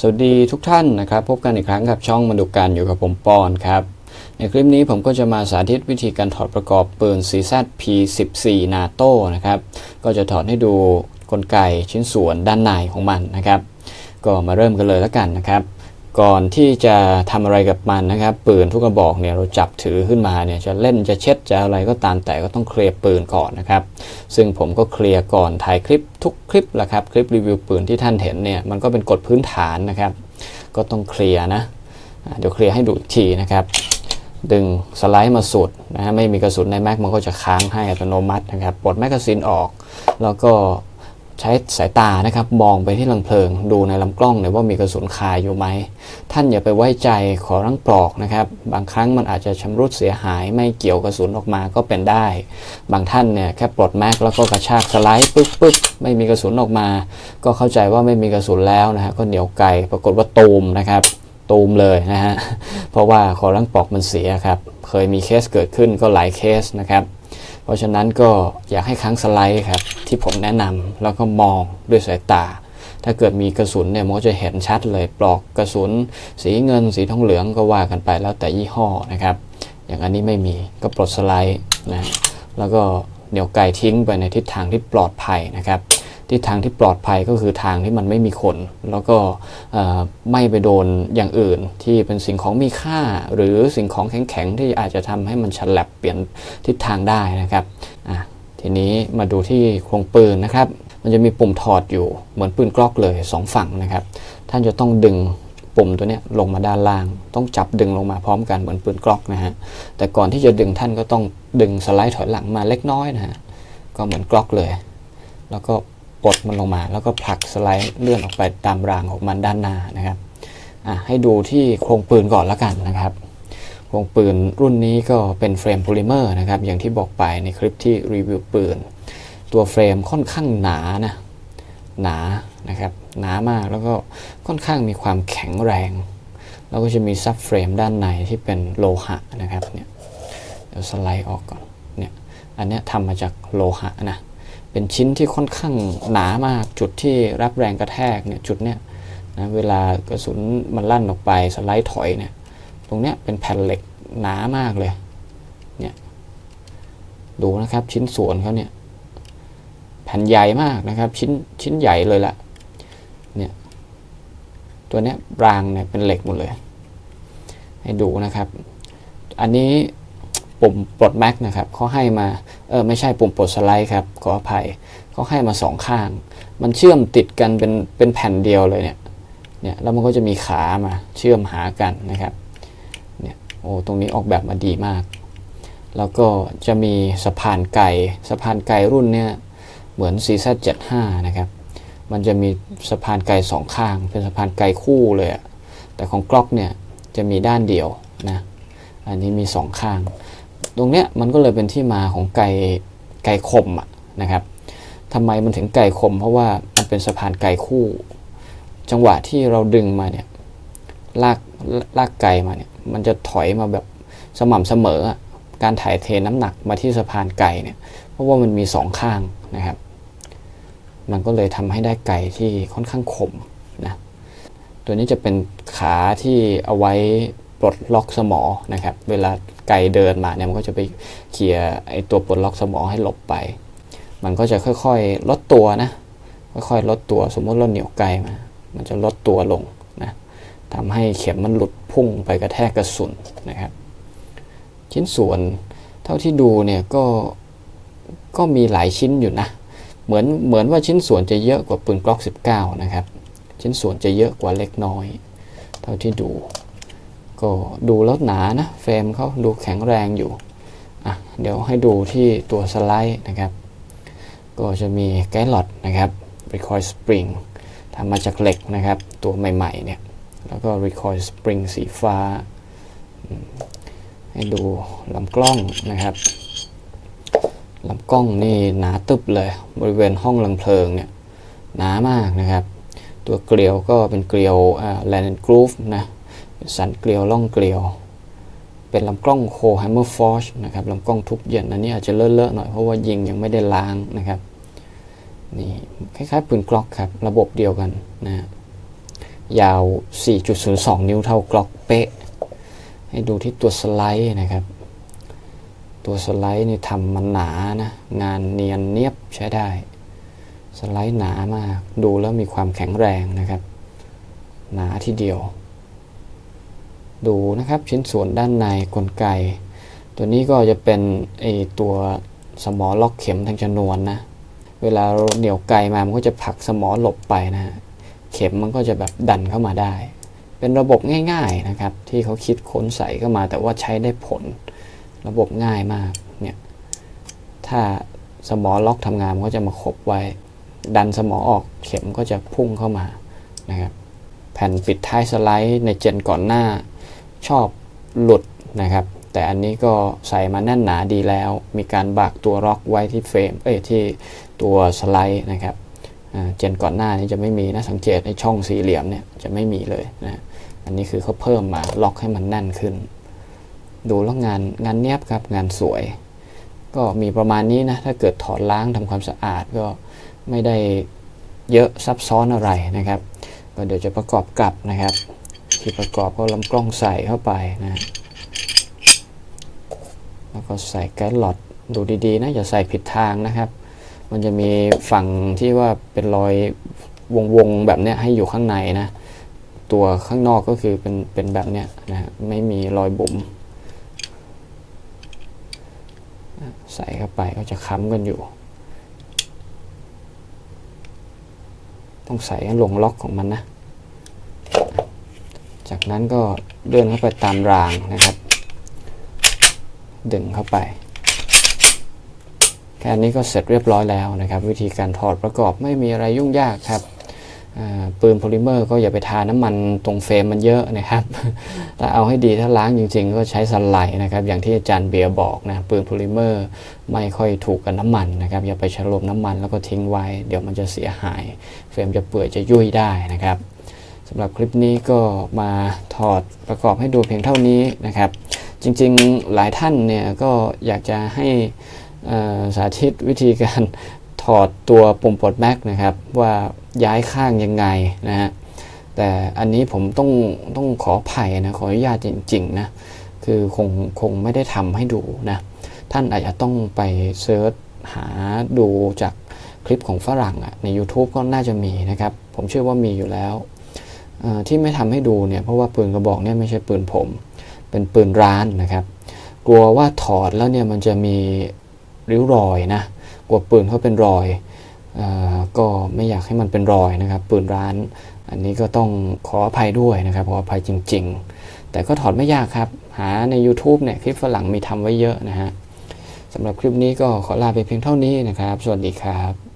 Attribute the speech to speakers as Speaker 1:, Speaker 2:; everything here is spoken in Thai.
Speaker 1: สวัสดีทุกท่านนะครับ พบกันอีกครั้งกับช่องมาดูการอยู่กับผมปอนครับ ในคลิปนี้ผมก็จะมาสาธิตวิธีการถอดประกอบปืน CZ P14 NATO นะครับ ก็จะถอดให้ดูกลไกชิ้นส่วนด้านในของมันนะครับ ก็มาเริ่มกันเลยแล้วกันนะครับ ก่อนที่จะทำอะไรกับมันนะครับ ปืนทุกกระบอกเนี่ยเราจับถือขึ้นมาเนี่ยจะเล่นจะเช็ดจะอะไรก็ตามแต่ก็ต้องเคลียร์ปืนก่อนนะครับ ซึ่งผมก็เคลียร์ก่อนถ่ายคลิปทุกคลิปแหละครับ คลิปรีวิวปืนที่ท่านเห็นเนี่ยมันก็เป็นกฎพื้นฐานนะครับ ก็ต้องเคลียร์นะเดี๋ยวเคลียร์ให้ดูอีกทีนะครับ ดึงสไลด์มาสุดนะฮะไม่มีกระสุนในแม็กมันก็จะค้างให้อัตโนมัตินะครับปลดแมกกาซีนออก แล้วก็ ใช้สายตานะครับมองไปที่ลังเพลิง ดูในลำกล้องเนี่ยว่ามีกระสุนคาอยู่ไหม ท่านอย่าไปไว้ใจขอรังปลอกนะครับ บางครั้งมันอาจจะชำรุดเสียหาย ไม่เกี่ยวกระสุนออกมาก็เป็นได้ บางท่านเนี่ยแค่ปลดแม็กแล้วก็กระชากสไลด์ปึ๊บปึ๊บไม่มีกระสุนออกมา ก็เข้าใจว่าไม่มีกระสุนแล้วนะฮะก็เหนียวไกลปรากฏว่าตูมนะครับตูมเลยนะฮะเพราะว่าคอรังปลอกมันเสียครับเคยมีเคสเกิดขึ้นก็หลายเคสนะครับ เพราะฉะนั้นก็อยากให้ค้างสไลด์ครับที่ผมแนะนำแล้วก็มองด้วยสายตา ถ้าเกิดมีกระสุนเนี่ยมันก็จะเห็นชัดเลยปลอกกระสุน สีเงินสีทองเหลืองก็ว่ากันไปแล้วแต่ยี่ห้อนะครับ อย่างอันนี้ไม่มีก็ปลดสไลด์นะแล้วก็เหนียวไก่ทิ้งไปในทิศทางที่ปลอดภัยนะครับ ทิศทางที่ปลอดภัยก็คือทางที่มันไม่มีคน แล้วก็ไม่ไปโดนอย่างอื่น ที่เป็นสิ่งของมีค่า หรือสิ่งของแข็งๆที่อาจจะทำให้มันฉลับเปลี่ยนทิศทางได้นะครับอะทีนี้มาดูที่โครงปืนนะครับ มันจะมีปุ่มถอดอยู่เหมือนปืนกล็อกเลยสองฝั่งนะครับ ท่านจะต้องดึงปุ่มตัวนี้ลงมาด้านล่าง ต้องจับดึงลงมาพร้อมกันเหมือนปืนกล็อกนะฮะแต่ก่อนที่จะดึงท่านก็ต้องดึงสไลด์ถอยหลังมาเล็กน้อยนะฮะก็เหมือนกล็อกเลย แล้วก็ ปลดมันลงมา แล้วก็ผลักสไลด์เลื่อนออกไปตามรางของมันด้านหน้านะครับให้ดูที่โครงปืนก่อนล้วกันนะครับ โครงปืนรุ่นนี้ก็เป็นเฟรมโพลิเมอร์นะครับ อย่างที่บอกไปในคลิปที่รีวิวปืน ตัวเฟรมค่อนข้างหนานะ หนานะครับ หนามากแล้วก็ค่อนข้างมีความแข็งแรง แล้วก็จะมีซับเฟรมด้านในที่เป็นโลหะนะครับ เนี่ย เดี๋ยวสไลด์ออกก่อน เนี่ย อันนี้ทำมาจากโลหะนะ เป็นชิ้นที่ค่อนข้างหนามาก จุดที่รับแรงกระแทกเนี่ยจุดเนี้ยนะเวลากระสุนมันลั่นออกไปสไลด์ถอยเนี่ยตรงเนี้ยเป็นแผ่นเหล็กหนามากเลยเนี่ยดูนะครับชิ้นส่วนเขาเนี่ยแผ่นใหญ่มากนะครับ ชิ้นชิ้นใหญ่เลยละเนี่ยตัวเนี้ยรางเนี่ยเป็นเหล็กหมดเลย ให้ดูนะครับ อันนี้ ปุ่มปลดแม็กนะครับเขาให้มาเออไม่ใช่ปุ่มปลดสไลด์ครับขออภัยเขาให้มาสองข้าง มันเชื่อมติดกันเป็นเป็นแผ่นเดียวเลยเนี่ยเนี่ยแล้วมันก็จะมีขามาเชื่อมหากันนะครับเนี่ยโอ้ตรงนี้ออกแบบมาดีมาก แล้วก็จะมีสะพานไก่สะพานไก่รุ่นเนี่ยเหมือน CZ75 นะครับมันจะมีสะพานไก่สองข้าง เป็นสะพานไก่คู่เลยแต่ของกล็อกเนี่ยจะมีด้านเดียวนะ อันนี้มีสองข้าง ตรงเนี้ยมันก็เลยเป็นที่มาของไก่ไก่คมอะนะครับทำไมมันถึงไก่คม เพราะว่ามันเป็นสะพานไก่คู่ จังหวะที่เราดึงมาเนี่ยลากลากไก่มาเนี่ยมันจะถอยมาแบบสม่ำเสมอ การถ่ายเทน้ำหนักมาที่สะพานไก่เนี่ยเพราะว่ามันมีสองข้างนะครับ มันก็เลยทำให้ได้ไก่ที่ค่อนข้างคมนะตัวนี้จะเป็นขาที่เอาไว้ ปลดล็อกสมอนะครับ เวลาไก่เดินมาเนี่ยมันก็จะไปเคลียร์ไอตัวปลดล็อกสมอให้หลบไป มันก็จะค่อยๆลดตัวนะ ค่อยๆลดตัว สมมติเราเหนียวไก่มา มันจะลดตัวลงนะทำให้เข็มมันหลุดพุ่งไปกระแทกกระสุนนะครับ ชิ้นส่วนเท่าที่ดูเนี่ยก็ก็มีหลายชิ้นอยู่นะ เหมือนเหมือนว่าชิ้นส่วนจะเยอะกว่าปืนกล็อก 19 นะครับ ชิ้นส่วนจะเยอะกว่าเล็กน้อย เท่าที่ดู ก็ดูแล้วหนานะเฟรมเขาดูแข็งแรงอยู่อะเดี๋ยวให้ดูที่ตัวสไลด์นะครับ ก็จะมีไกด์ลอดนะครับ recoil spring ทำมาจากเหล็กนะครับ ตัวใหม่ๆเนี่ย แล้วก็ recoil spring สีฟ้า ให้ดูลำกล้องนะครับลำกล้องนี่หนาตึบเลย บริเวณห้องลังเพลิงเนี่ยหนามากนะครับ ตัวเกลียวก็เป็นเกลียวอ่า land and groove นะ สันเกลียวล่องเกลียว เป็นลำกล้องโคแฮมเมอร์ฟอชนะครับลำกล้องทุบเย็นอันนี้อาจจะเลอะๆหน่อยเพราะว่ายิงยังไม่ได้ล้างนะครับนี่คล้ายๆปืนกล็อกครับ ระบบเดียวกันนะฮะยาว 4.02 นิ้วเท่ากล็อกเป๊ะ ให้ดูที่ตัวสไลด์นะครับ ตัวสไลด์นี่ทำมันหนานะงานเนียนเนียบใช้ได้ สไลด์หนามาก ดูแล้วมีความแข็งแรงนะครับ หนาทีเดียว ดูนะครับชิ้นส่วนด้านในกลไก ตัวนี้ก็จะเป็นไอตัวสมอล็อกเข็มทางชนวนนะเวลาเหนี่ยวไกลมามันก็จะผลักสมอหลบไปนะฮะเข็มมันก็จะแบบดันเข้ามาได้ เป็นระบบง่ายๆนะครับ ที่เขาคิดค้นใส่เข้ามาแต่ว่าใช้ได้ผล ระบบง่ายมากเนี่ยถ้าสมอล็อกทำงานมันก็จะมาขบไว้ ดันสมอออกเข็มก็จะพุ่งเข้ามานะครับแผ่นปิดท้ายสไลด์ในเจนก่อนหน้า ชอบหลุดนะครับ แต่อันนี้ก็ใส่มาแน่นหนาดีแล้ว มีการบากตัวล็อกไว้ที่เฟรมเอ้ยที่ตัวสไลด์นะครับเจนก่อนหน้านี้จะไม่มีนะสังเกตไอ้ช่องสี่เหลี่ยมเนี่ยจะไม่มีเลยนะอันนี้คือเขาเพิ่มมาล็อกให้มันแน่นขึ้น ดูแล้วงานงานเนียบครับงานสวย ก็มีประมาณนี้นะถ้าเกิดถอดล้างทำความสะอาดก็ไม่ได้เยอะซับซ้อนอะไรนะครับก็เดี๋ยวจะประกอบกลับนะครับ ที่ประกอบก็ลำกล้องใส่เข้าไปนะ แล้วก็ใส่แก๊สหลอดดูดีๆนะอย่าใส่ผิดทางนะครับ มันจะมีฝั่งที่ว่าเป็นรอยวงๆแบบเนี้ยให้อยู่ข้างในนะ ตัวข้างนอกก็คือเป็นเป็นแบบเนี้ยนะฮะไม่มีรอยบุ๋มใส่เข้าไปก็จะค้ำกันอยู่ ต้องใส่หลงล็อกของมันนะ จากนั้นก็เดินเข้าไปตามรางนะครับ ดึงเข้าไปแค่นี้ก็เสร็จเรียบร้อยแล้วนะครับ วิธีการถอดประกอบไม่มีอะไรยุ่งยากครับปืนโพลิเมอร์ก็อย่าไปทาน้ำมันตรงเฟรมมันเยอะนะครับ ถ้าเอาให้ดีถ้าล้างจริง ๆ ก็ใช้สไลด์นะครับ อย่างที่อาจารย์เบียร์บอกนะปืนโพลิเมอร์ไม่ค่อยถูกกับน้ำมันนะครับ อย่าไปฉลมน้ำมันแล้วก็ทิ้งไว้ เดี๋ยวมันจะเสียหาย เฟรมจะเปื่อยจะยุ่ยได้นะครับ สำหรับคลิปนี้ก็มาถอดประกอบให้ดูเพียงเท่านี้นะครับ จริงๆหลายท่านเนี่ยก็อยากจะให้สาธิตวิธีการถอดตัวปุ่มปลดแม็กนะครับ ว่าย้ายข้างยังไงนะฮะแต่อันนี้ผมต้องต้องขออภัยนะขออนุญาตจริงๆนะคือคงคงไม่ได้ทำให้ดูนะท่านอาจจะต้องไปเซิร์ชหาดูจากคลิปของฝรั่งอะใน YouTube ก็น่าจะมีนะครับ ผมเชื่อว่ามีอยู่แล้ว ที่ไม่ทำให้ดูเนี่ยเพราะว่าปืนกระบอกเนี่ยไม่ใช่ปืนผม เป็นปืนร้านนะครับ กลัวว่าถอดแล้วเนี่ยมันจะมีริ้วรอยนะกลัวปืนเขาเป็นรอยอก็ไม่อยากให้มันเป็นรอยนะครับ ปืนร้าน อันนี้ก็ต้องขออภัยด้วยนะครับขออภัยจริง ๆ แต่ก็ถอดไม่ยากครับ หาใน YouTube เนี่ยคลิปฝรั่งมีทำไว้เยอะนะฮะสำหรับคลิปนี้ก็ขอลาไปเพียงเท่านี้นะครับ สวัสดีครับ